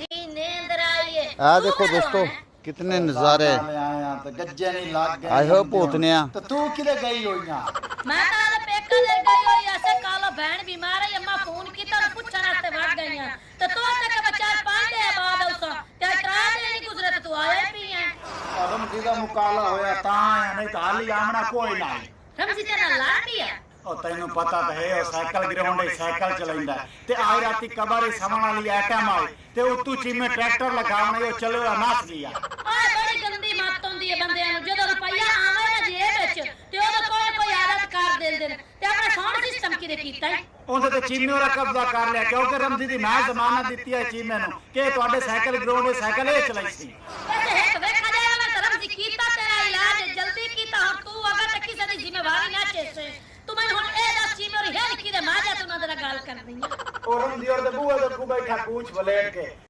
जी नींद आई है ਆ तू ਦੇਖੋ कहाँ ਦੋਸਤੋ है? ਕਿਤਨੇ ਨਜ਼ਾਰੇ ਨਾਲੇ ਆਏ ਆ ਤੇ ਗੱਜੇ ਨਹੀਂ ਲੱਗ ਗਏ ਆਏ ਹੋ ਭੂਤਨਿਆ ਤੇ ਤੂੰ ਕਿਤੇ ਗਈ ਹੋਈਆਂ मैं तो आले पेका ले गई हुई ऐसे कालो बहन बीमार है अम्मा फोन की तो पूछन वास्ते वड़ गई हैं तो तू ते के बचार पांच दे बाद उस ते त्रा दिन नहीं गुजरे तो तू आया ही पी है ਅਦਮ ਜੀ ਦਾ ਮੁਕਾਲਾ ਹੋਇਆ ਤਾਂ ਆਇਆ ਨਹੀਂ ਤਾਂ ਹਾਲੀ ਆਮਣਾ ਕੋਈ ਨਹੀਂ रमजी तेरा लाड भी है ਉਹ ਤੈਨੂੰ ਪਤਾ ਤਾਂ ਹੈ ਉਹ ਸਾਈਕਲ ਗਰਾਉਂਡ ਸਾਈਕਲ ਚਲਾਉਂਦਾ। ਤੇ ਆਈ ਰਾਤੀ ਕਬਰੇ ਸਮਣ ਵਾਲੀ ਐਟਮ ਆਈ ਤੇ ਉਤੋਂ ਚੀਮੇ ਟਰੈਕਟਰ ਲਗਾਉਣ ਉਹ ਚੱਲੋ ਨਸ ਗਿਆ ਓਏ ਬੜੀ ਗੰਦੀ ਮੱਤ ਹੁੰਦੀ ਹੈ ਬੰਦਿਆਂ ਨੂੰ। ਜਦੋਂ ਰੁਪਈਆ ਆਵੇ ਨਾ ਜੇਬ ਵਿੱਚ ਤੇ ਉਹਦਾ ਕੋਈ ਕੋਈ ਆਦਤ ਕਰ ਦਿੰਦੇ ਨੇ। ਤੇ ਆਪਣਾ ਸਾਊਂਡ ਸਿਸਟਮ ਕਿਤੇ ਕੀਤਾ ਹੈ? ਉਹਦੇ ਤੇ ਚੀਮੇ ਉਹਦਾ ਕਬਜ਼ਾ ਕਰ ਲਿਆ ਕਿਉਂਕਿ ਰਮਜ਼ੀ ਦੀ ਮੈਂ ਜ਼ਮਾਨਤ ਦਿੱਤੀ ਹੈ ਚੀਮੇ ਨੂੰ ਕਿ ਤੁਹਾਡੇ ਸਾਈਕਲ ਗਰਾਉਂਡ ਸਾਈਕਲ ਇਹ ਚਲਾਈ ਸੀ। ਇੱਕ ਵੇਖਾ ਜਾਏ ਨਾ ਧਰਮ ਜੀ ਕੀਤਾ ਤੇਰਾ ਇਲਾਜ ਜਲਦੀ ਕੀਤਾ ਹੁਣ ਤੂੰ ਅਗਰ ਤੇ ਕਿਸੇ ਦੀ ਜ਼ਿੰਮੇਵਾਰੀ ਨਾ ਚੇਸੇ ਤੂੰ ਮੈਨੂੰ ਹੁਣ ਇਹ ਦੱਸ ਜੀ ਮੇਰੀ ਹੈ ਨਿੱਕੀ ਦੇ ਮਾਂ ਜਾ ਤੂੰ ਨਾਲ ਦੇ ਕੋ ਬੈਠਾ ਪੂਛ ਬਲੇਟ ਕੇ।